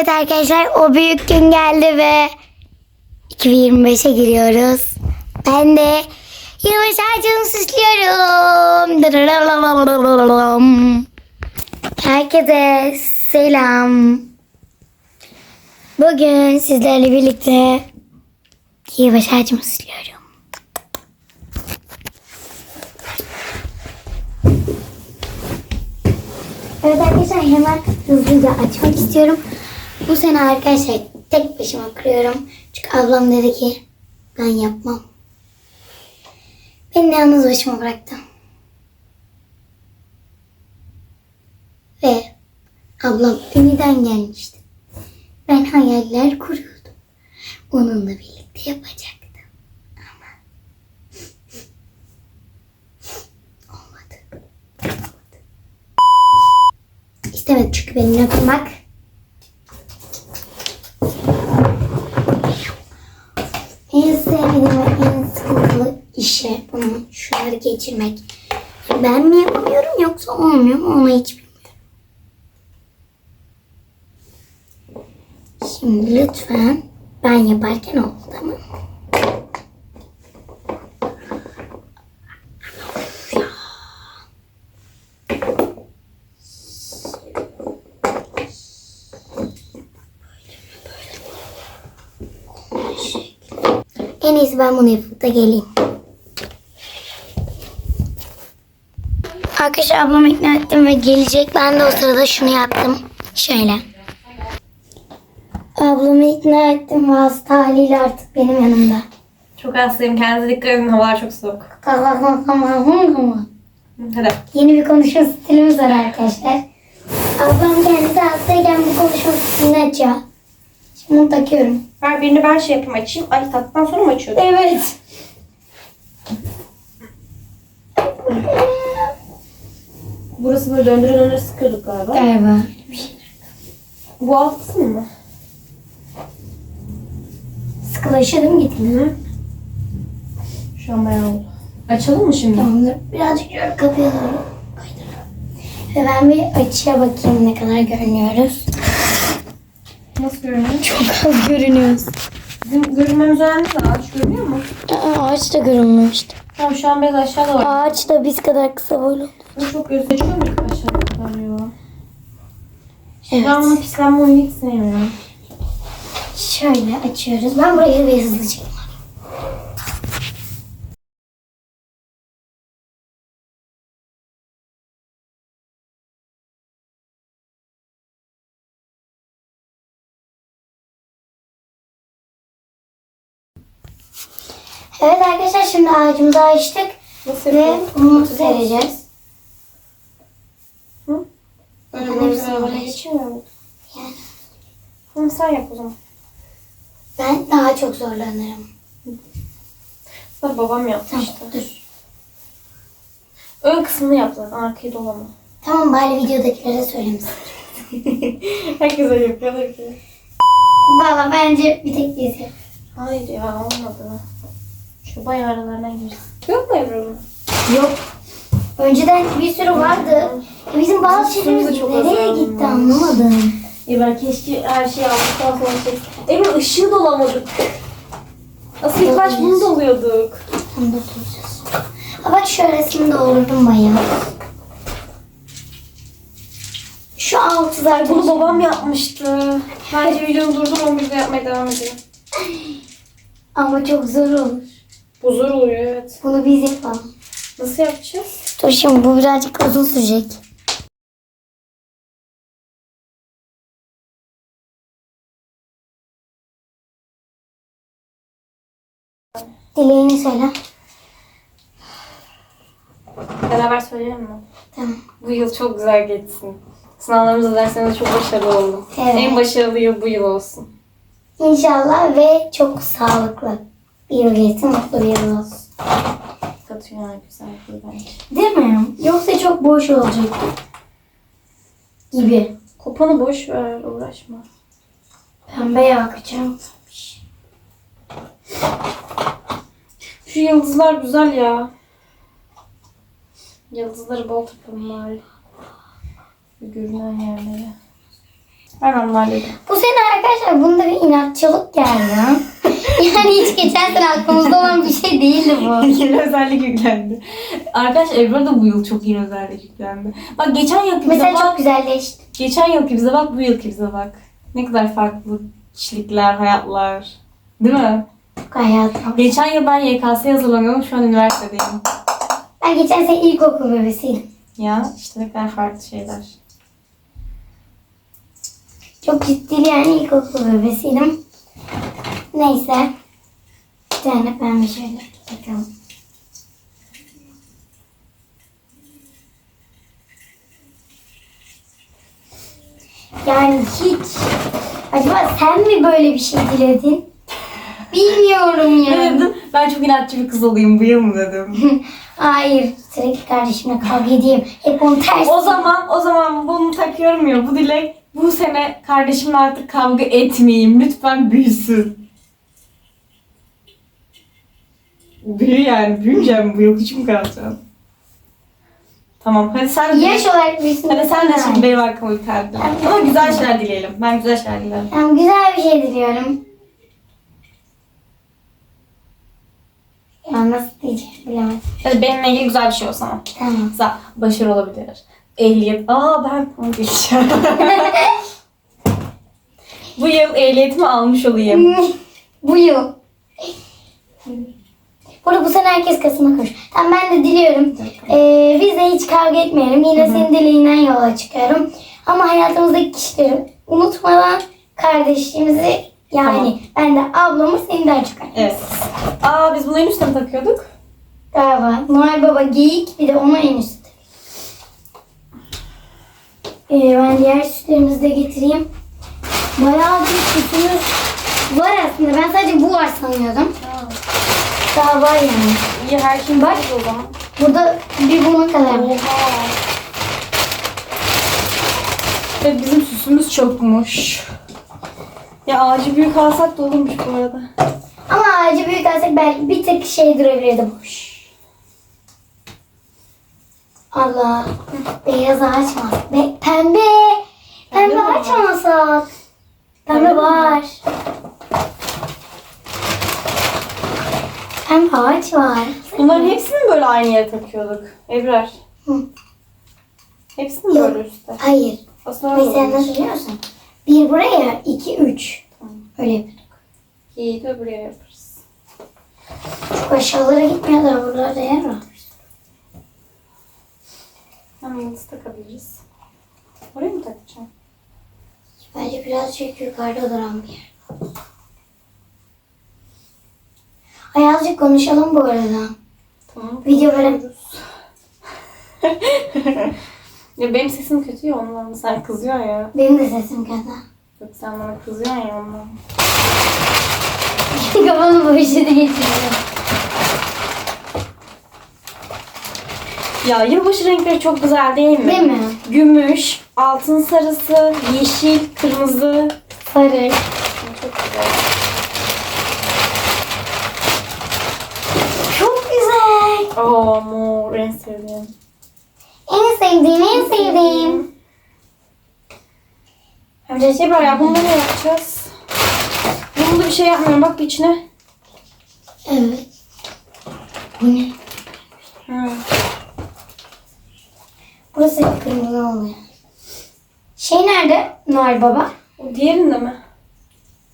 Evet arkadaşlar o büyük gün geldi ve 2025'e giriyoruz. Ben de yılbaşı ağacını süslüyorum. Herkese selam. Bugün sizlerle birlikte yılbaşı ağacımı süslüyorum. Evet arkadaşlar hemen hızlıca açmak istiyorum. Bu sene arkadaşlar tek başıma kırıyorum. Çünkü ablam dedi ki ben yapmam. Beni yalnız başıma bıraktı. Ve ablam Üniden gelmişti. Ben hayaller kuruyordum. Onunla birlikte yapacaktım. Ama olmadı. İstemedi çünkü benimle kurmak. En sevmediğim ve en sıkıntılı işe bunu şunları geçirmek. Ben mi yapamıyorum yoksa olmuyor mu onu hiç bilmiyorum. Şimdi lütfen ben yaparken ol tamam mı? En iyisi ben bunu yapıp da geleyim. Arkadaşlar ablamı ikna ettim ve gelecek. Ben de o sırada şunu yaptım. Şöyle. Ablamı ikna ettim ve hasta haliyle artık benim yanımda. Çok hastayım. Kendinize dikkat edin. Havalar çok soğuk. Hadi. Yeni bir konuşma stilimiz var arkadaşlar. Ablam kendisi hastayken bu konuşma stilini açıyor. Şimdi bunu takıyorum. Ver birini ben şey yapayım açayım. Ay tatlıdan sonra mı açıyordun? Evet. Burası böyle döndüre döndüre sıkıyorduk galiba. Galiba. Bu alt kısmı mı? Sıkılaşalım gittim. Hı. Şu an bayağı oldu. Açalım mı şimdi? Tamamdır. Birazcık şöyle kapıya doğru kaydıralım. Ve ben bir açıya bakayım ne kadar görünüyoruz. Nasıl görünüyor? Çok az görünüyoruz. Bizim görünmemiz önemli de ağaç görünüyor mu? Aa, ağaç da görünmüyor işte. Tamam şu an biraz aşağıda var. Ağaç da biz kadar kısa boylu. Bu çok özleşiyor mu aşağıda ya? Evet. Ben bunun pislenme oyunu hiç sevmiyorum. Şöyle açıyoruz. Ben burayı bir hızlıca Evet arkadaşlar şimdi ağacımızı açtık Nasıl ve bunu sereceğiz. Hı? Böyle Ben böyle geçmiyor mu? Yani Tamam sen yap o zaman. ben daha çok zorlanırım. Bak babam Tamam yapmıştı. dur. Ön kısmını yap zaten arkayı dolama. Tamam bari videodakilere söylemişsin. Herkes öyle yapıyor. Valla bence bir tek yap- Hayır ya olmadı. Şu bayağı aralarından girsin. Yok mu Ebru'nun? Yok. Önceden bir sürü vardı. Bizim bazı şeylerimiz suyumuz da çok nereye azaldı. gitti anlamadım. Ebru keşke her şeyi aldıktan sonra şey... Ebru ışığı dolamadık. Asıl ilk baş bunu doluyorduk. Tam da tutacağız. Ha bak şöylesini doldurdum bayağı. Şu altı zaten. Bunu babam yapmıştı. Bence videoyu durdur 11'de yapmaya devam edelim. Ama çok zor olur. Bu zor oluyor evet. Bunu biz yapalım. Nasıl yapacağız? Dur şimdi bu birazcık uzun sürecek. Dileğini söyle. Beraber söyleyelim mi? Tamam. Bu yıl çok güzel geçsin. Sınavlarımızda derslerinde çok başarılı oldum. Evet. En başarılı yıl bu yıl olsun. İnşallah ve çok sağlıklı geçsin, mutlu bir yıl olsun. Yani güzel değil bence. Değil mi? Yoksa çok boş olacak. Gibi. Kopanı boş ver uğraşma. Pembeye bakacağım. Şu yıldızlar güzel ya. Yıldızları bol bari. Görünen yerlere. Onu halledeyim. Bu sene arkadaşlar bunda bir inatçılık geldi. Yani hiç geçen sene aklımızda olan bir şey değildi bu. yeni özellik yüklendi. Arkadaş Ebru da bu yıl çok yeni özellik yüklendi. Bak geçen yılki bize Mesela bak. çok güzelleşti. Geçen yılki bize bak, bu yılki bize bak. Ne kadar farklı kişilikler, hayatlar. Değil mi? Hayatım. Geçen yıl ben YKS'ye hazırlanıyordum. Şu an üniversitedeyim. Ben geçen sene ilkokul bebesiydim. Ya işte ne kadar farklı şeyler. Çok ciddili yani ilkokul bebesiydim. Neyse. Bir tane pembe şöyle bakalım. Yani hiç. Acaba sen mi böyle bir şey diledin? Bilmiyorum Ne ya. dedim? Ben çok inatçı bir kız olayım bu yıl mı dedim. Hayır. Sürekli kardeşimle kavga edeyim. Hep onu ters. o zaman o zaman bunu takıyorum ya bu dilek bu sene kardeşimle artık kavga etmeyeyim. Lütfen büyüsün. Büyü yani. Büyüyeceğim bu yıl. Hiç mi kalacağım? Tamam hadi sen de Yaş olarak büyüsün. Hadi sen de şimdi benim yukarı dile. Ama güzel şeyler dileyelim. Ben güzel şeyler dilerim. Tamam güzel bir şey diliyorum. Ya nasıl diyeceğim bilemedim. Hadi benimle ilgili güzel bir şey olsun ama. Tamam. Mesela başarı olabilir. Ehliyet. Aa ben onu geçeceğim. Bu yıl ehliyetimi almış olayım. bu yıl. Burada bu sene herkes Kasım'a koş. Tamam ben de diliyorum. Ee, biz de hiç kavga etmeyelim. Yine senin dileğinden yola çıkıyorum. Ama hayatımızdaki kişileri unutmadan kardeşimizi yani ben de ablamı senden çıkarım. Evet. Aa biz bunu en üstte mi takıyorduk? Galiba. Noel Baba geyik bir de ona en üstte. Ee, ben diğer sütlerimizi de getireyim. Bayağı bir sütümüz var aslında. Ben sadece bu var sanıyordum. Daha var yani. İyi her şey Bak. o zaman. Burada bir bunun kadar. Oha. Evet bizim süsümüz çokmuş. Ya ağacı büyük alsak da olurmuş bu arada. Ama ağacı büyük alsak belki bir tek şey durabilirdi boş. Allah. Beyaz ağaç mı? Be pembe. Pembe, Pembe mi ağaç var? mı alsak? Pembe Pembe mi var. Pembe ağaç var. Bunların hepsini mi böyle aynı yere takıyorduk? Ebrar. Hı. Hepsini mi Yok. böyle üstte? Hayır. Aslında öyle Mesela olmuş. nasıl biliyor musun? Bir buraya, iki, üç. Öyle yapıyorduk. İyi de buraya yaparız. Çok aşağılara gitmiyor da buralarda yer var. Hem yıldız takabiliriz. Oraya mı takacağım? Bence birazcık yukarıda duran bir yer. Ay azıcık konuşalım bu arada. Tamam. Video böyle ya benim sesim kötü ya ondan. Sen kızıyorsun ya. benim de sesim kötü. Yok sen bana kızıyorsun ya ondan. Kafanı bu işe de geçiriyorum. Ya yılbaşı renkleri çok güzel değil mi? Değil mi? Gümüş, altın sarısı, yeşil, kırmızı. Sarı. Çok güzel. Çok mor en sevdiğim. En sevdiğim, en sevdiğim. Hem şey var ya bunu ne yapacağız? Bunu da bir şey yapmıyorum bak içine. Evet. Bu ne? Hı. Burası hep kırmızı oluyor. Şey nerede? Noel Baba. O diğerinde mi?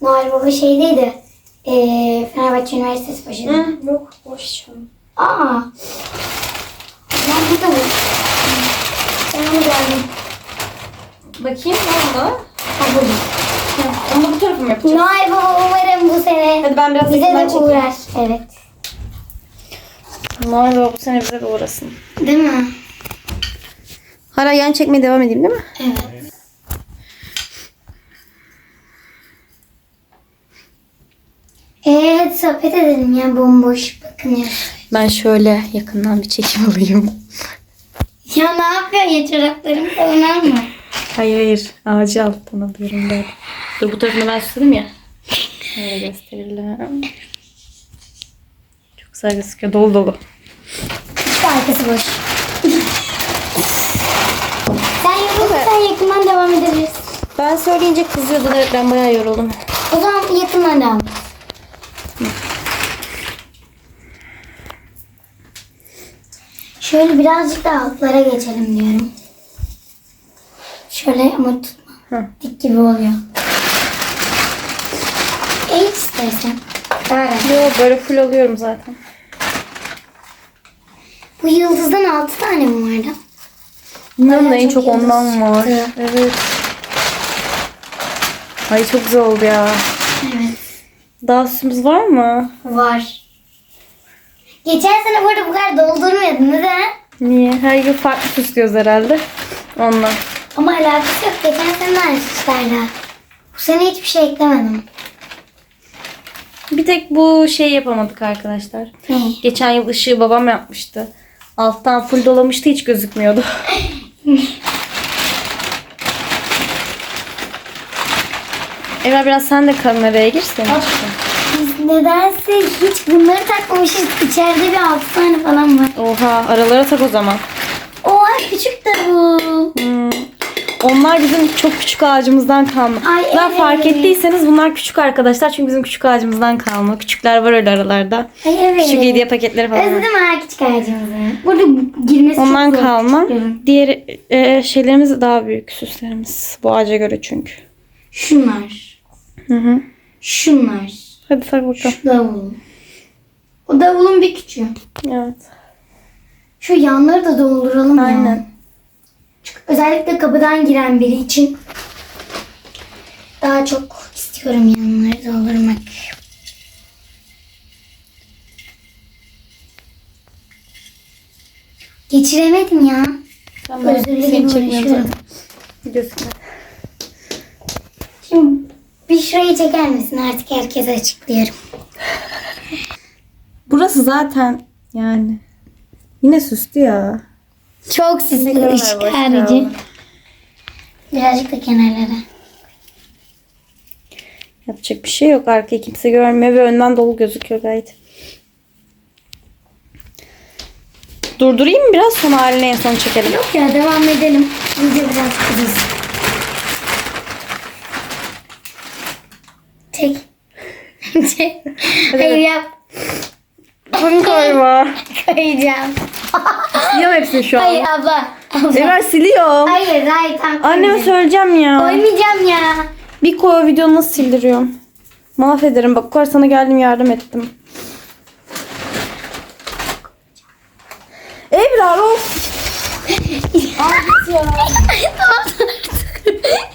Noel Baba şeydeydi. Ee, Fenerbahçe Üniversitesi başında. Hı, yok boş şu. Aa. Ben burada mı? Ben onu gördüm. Bakayım ne oldu? Ha. Hı, Onu bu tarafa mı yapacağız? Noel Baba umarım bu sene Hadi ben biraz bize yakından de çekeyim. uğrar. Evet. Noel Baba bu sene bize de uğrasın. Değil mi? Hala yan çekmeye devam edeyim değil mi? Evet. Hadi sohbet edelim ya bomboş bakınıyoruz. Ben şöyle yakından bir çekim alayım. Ya ne yapıyorsun ya çoraplarım falan mı? Hayır hayır. Ağacı alttan alıyorum ben. Dur bu tarafını ben sürdüm ya. Şöyle gösterelim. Çok güzel gözüküyor. Dolu dolu. İşte arkası boş. sen yorulursan yakından devam edebiliriz. Ben söyleyince kızıyordu da ben bayağı yoruldum. O zaman yakından devam Şöyle birazcık da altlara geçelim diyorum. Şöyle ama tutma. Hı. Dik gibi oluyor. Eğit istersen. Daha rahat. Yo böyle full alıyorum zaten. Bu yıldızdan 6 tane mi vardı? Bilmiyorum da en çok ondan var. çıktı. Evet. Ay çok güzel oldu ya. Evet. Daha süsümüz var mı? Var. Geçen sene bu arada bu kadar doldurmuyordun. Neden? Niye? Her yıl farklı süslüyoruz herhalde. Ondan. Ama alakası yok. Geçen sene de aynı süslerle. Bu sene hiçbir şey eklemedim. Bir tek bu şey yapamadık arkadaşlar. Ne? Geçen yıl ışığı babam yapmıştı. Alttan full dolamıştı hiç gözükmüyordu. Emre biraz sen de kameraya gir senin Hop. için. Biz nedense hiç bunları takmamışız. İçeride bir 6 tane falan var. Oha aralara tak o zaman. Oha küçük de bu. Hmm. Onlar bizim çok küçük ağacımızdan kalma. Ay, Ben evet. fark ettiyseniz bunlar küçük arkadaşlar. Çünkü bizim küçük ağacımızdan kalma. Küçükler var öyle aralarda. Ay evet. Küçük hediye paketleri falan. Özledim ha küçük ağacımızı. Burada girmesi Ondan çok zor. kalma. küçüklerin. Diğer e, şeylerimiz daha büyük süslerimiz. Bu ağaca göre çünkü. Şunlar. Hı hı. Şunlar. Hadi tak bakalım. Şu davul. O davulun bir küçüğü. Evet. Şu yanları da dolduralım ya. Aynen. Çünkü özellikle kapıdan giren biri için daha çok istiyorum yanları doldurmak. Geçiremedim ya. Tamam, Özür dilerim, seni. Gözükme. Şimdi bir şurayı çeker misin? Artık herkese açıklıyorum. Burası zaten yani yine süslü ya. Çok süslü ışık harici. Birazcık da kenarlara. Yapacak bir şey yok. Arkayı kimse görmüyor ve önden dolu gözüküyor gayet. Durdurayım mı biraz sonra halini en son çekelim. Yok ya devam edelim. Video biraz kızız. Çek. Çek. Hayır yap. Bunu koyma. Koyacağım. Siliyorum hepsini şu Hayır an. abla. abla. Emel siliyorum. Hayır hayır tam Anneme söyleyeceğim ya. Koymayacağım ya. Bir koy videonu nasıl sildiriyorum. Mahvederim. Bak o kadar sana geldim yardım ettim. Ebrar of. ya bak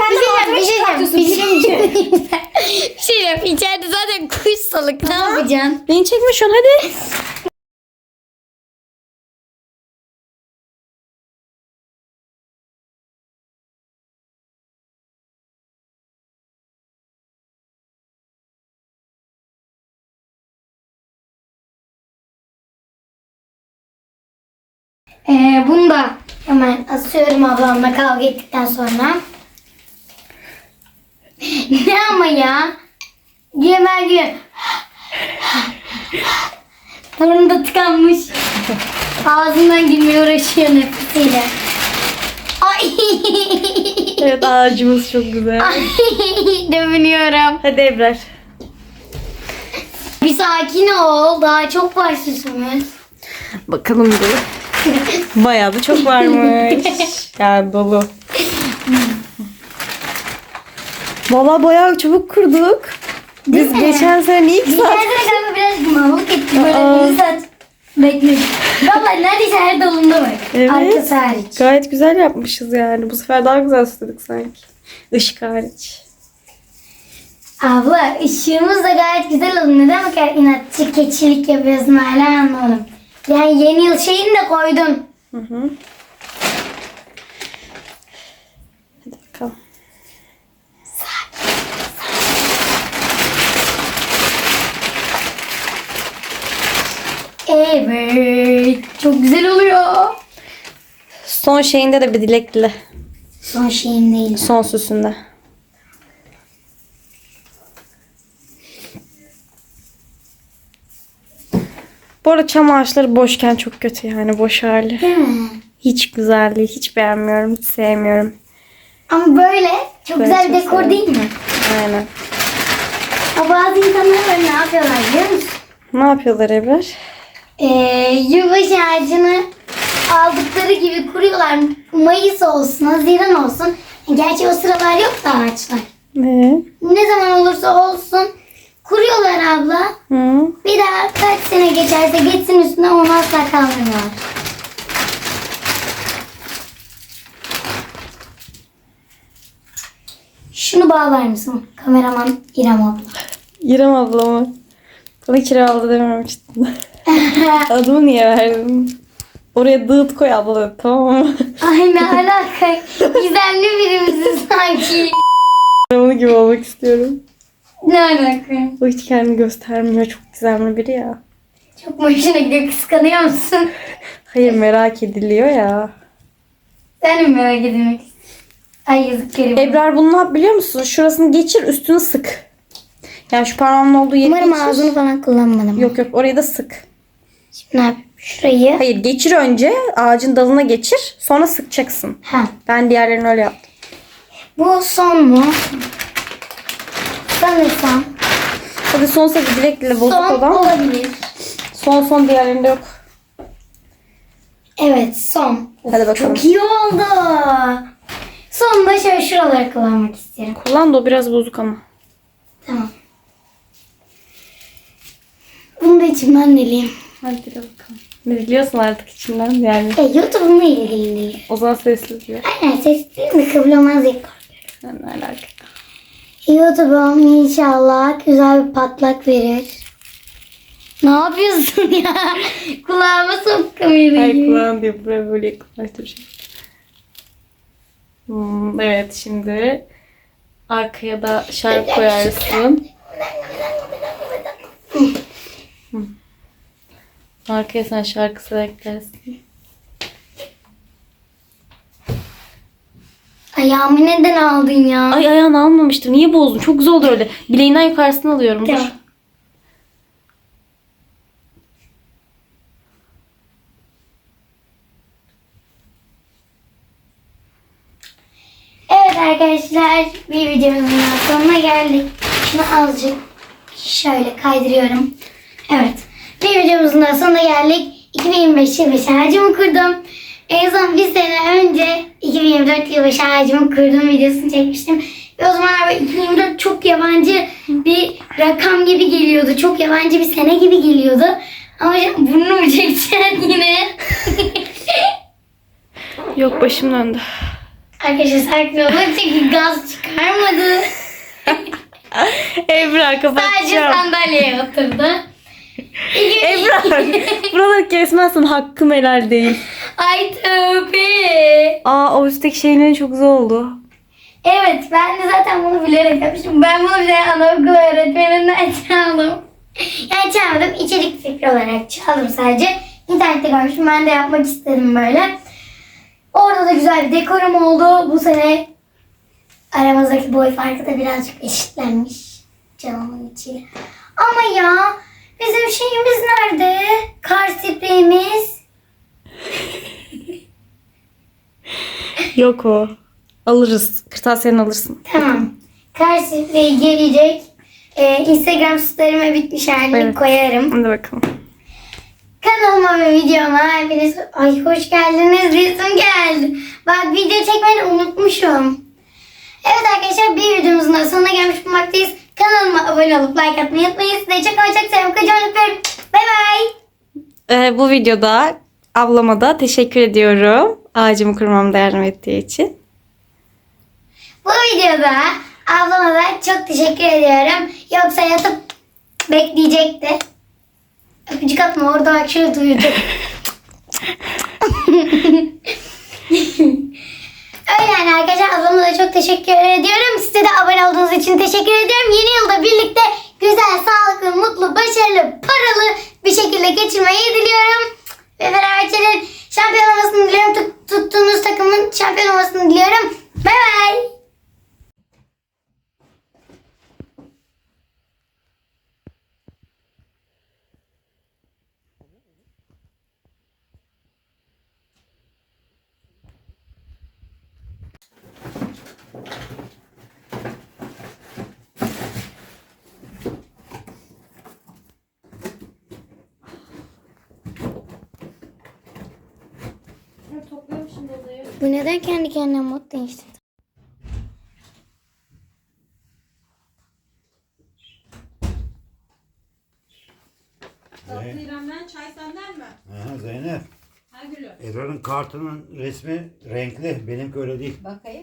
buraları koyma. kendine malzeme çıkartıyorsun. Bir şey diyeceğim. Bir şey yap. İçeride zaten kuş salık. Ne yapacaksın? Beni çekme şu an hadi. Ee, bunu da hemen asıyorum ablamla kavga ettikten sonra. Ne ama ya? Diye ben gülüyorum. Burnunda tıkanmış. Ağzından girmeye uğraşıyor nefesiyle. Ay. Evet ağacımız çok güzel. Ay, Dövünüyorum. Hadi Ebrar. Bir sakin ol. Daha çok var süsümüz. Bakalım bir. Bayağı da çok varmış. yani dolu. Valla bayağı çabuk kurduk. Biz Değil mi? geçen sene ilk saat... kere de galiba biraz mamlık ettim. Böyle bir saat bekledim. Valla neredeyse her dalında var. Evet. Arkası hariç. Gayet güzel yapmışız yani. Bu sefer daha güzel süsledik sanki. Işık hariç. Abla ışığımız da gayet güzel oldu. Neden bu kadar inatçı keçilik yapıyorsun hala anlamadım. Yani yeni yıl şeyini de koydun. Hı hı. Hadi bakalım. Evet. Çok güzel oluyor. Son şeyinde de bir dilek dile. Son şeyim değil. Son süsünde. Bu arada çam ağaçları boşken çok kötü yani boş hali. Değil mi? Hiç güzel değil. Hiç beğenmiyorum. Hiç sevmiyorum. Ama böyle çok Böyle güzel bir çok dekor severim. değil mi? Aynen. Ama bazı insanlar böyle ne yapıyorlar biliyor musun? Ne yapıyorlar Ebrar? Ee, yılbaşı ağacını aldıkları gibi kuruyorlar. Mayıs olsun, Haziran olsun. Gerçi o sıralar yok da ağaçlar. Ne? Ne zaman olursa olsun kuruyorlar abla. Hı? Bir daha kaç sene geçerse geçsin üstüne onu asla kaldırmıyorlar. Şunu bağlar mısın? Kameraman İrem abla. İrem abla mı? Bana kira abla dememiştin. Adımı niye verdin? Oraya dığıt koy abla tamam mı? Ay ne alaka? Gizemli birimizin sanki. Onun gibi olmak istiyorum. Ne alaka? O hiç kendini göstermiyor. Çok gizemli biri ya. Çok mu hoşuna gidiyor kıskanıyor musun? Hayır merak ediliyor ya. Sen mi merak edilmek istiyorsun? Ay yazık Kerim. Ebrar bunu ne yap biliyor musun? Şurasını geçir üstünü sık. Yani şu parmağımın olduğu yeri Umarım geçir. ağzını falan kullanmadım. Yok yok orayı da sık. Şimdi ne yapayım? Şurayı. Hayır geçir önce ağacın dalına geçir sonra sıkacaksın. Ha. Ben diğerlerini öyle yaptım. Bu son mu? Sanırsam. Hadi son sakı dilekle bozuk Son olan. olabilir. Son son diğerlerinde yok. Evet son. Hadi bakalım. Çok iyi oldu. Sonunda şöyle şuraları kullanmak istiyorum. Kullan da o biraz bozuk ama. Tamam. Bunu da içimden deleyim. Hadi dile bakalım. Ne biliyorsun artık içinden yani. E, YouTube'umla ilgili değil. O zaman sesli diyor. Aynen ses değil mi? Kabul olmaz diye korkuyorum. Ne alaka? YouTube'um inşallah güzel bir patlak verir. Ne yapıyorsun ya? Kulağıma sok kamerayı. Hayır kulağın diye buraya böyle yakınlaştıracağım. Hmm, evet şimdi arkaya da şarkı koyarsın. Arkaya sen şarkısı eklersin. Ayağımı neden aldın ya? Ay ayağını almamıştım. Niye bozdun? Çok güzel oldu öyle. Bileğinden yukarısını alıyorum. Dur. Tamam. Evet arkadaşlar bir videomuzun daha sonuna geldik. Şunu azıcık şöyle kaydırıyorum. Evet bir videomuzun daha sonuna geldik. 2025 yılbaşı ağacımı kurdum. En son bir sene önce 2024 yılbaşı ağacımı kurdum videosunu çekmiştim. Ve o zamanlar böyle 2024 çok yabancı bir rakam gibi geliyordu. Çok yabancı bir sene gibi geliyordu. Ama burnumu çekeceğim yine. Yok başım döndü. Arkadaşlar sakin olun çünkü gaz çıkarmadı. Ebrar Sadece kapatacağım. sandalyeye oturdu. Ebrar buraları kesmezsen hakkım helal değil. Ay tövbe. Aa o üstteki şeylerin çok güzel oldu. Evet ben de zaten bunu bilerek yapmışım. Ben bunu bir de anaokulu öğretmeninden çaldım. Yani çalmadım. içerik fikri olarak çaldım sadece. İnternette görmüştüm. Ben de yapmak istedim böyle. Orada da güzel bir dekorum oldu. Bu sene aramızdaki boy farkı da birazcık eşitlenmiş. Canımın içi. Ama ya bizim şeyimiz nerede? Kar spreyimiz. Yok o. Alırız. Kırtasiyeni alırsın. Tamam. Kar spreyi gelecek. Ee, Instagram story'ime bitmiş halini Evet. koyarım. Hadi bakalım. Kanalıma ve videoma hepiniz ay hoş geldiniz resim geldi. Bak video çekmeyi unutmuşum. Evet arkadaşlar bir videomuzun da sonuna gelmiş bulunmaktayız. Kanalıma abone olup like atmayı unutmayın. Size çok ama çok seviyorum. Kocaman öpüyorum. Bay bay. Ee, bu videoda ablama da teşekkür ediyorum. Ağacımı kurmamda yardım ettiği için. Bu videoda ablama da çok teşekkür ediyorum. Yoksa yatıp bekleyecekti. Öpücük atma orada bak şurada uyuyacak. Öyle yani arkadaşlar ablama da çok teşekkür ediyorum. Size de abone olduğunuz için teşekkür ediyorum. Yeni yılda birlikte güzel, sağlıklı, mutlu, başarılı, paralı bir şekilde geçirmeyi diliyorum. Ve Fenerbahçe'nin şampiyon olmasını diliyorum. Tut- tuttuğunuz takımın şampiyon olmasını diliyorum. Bay bay. şimdi odayı. Bu neden kendi kendine mod değiştirdi? Tatlı İrem'den çay senden mi? Aha, Zeynep. Ha gülüm. Ebrar'ın kartının resmi renkli. Benimki öyle değil. Bakayım.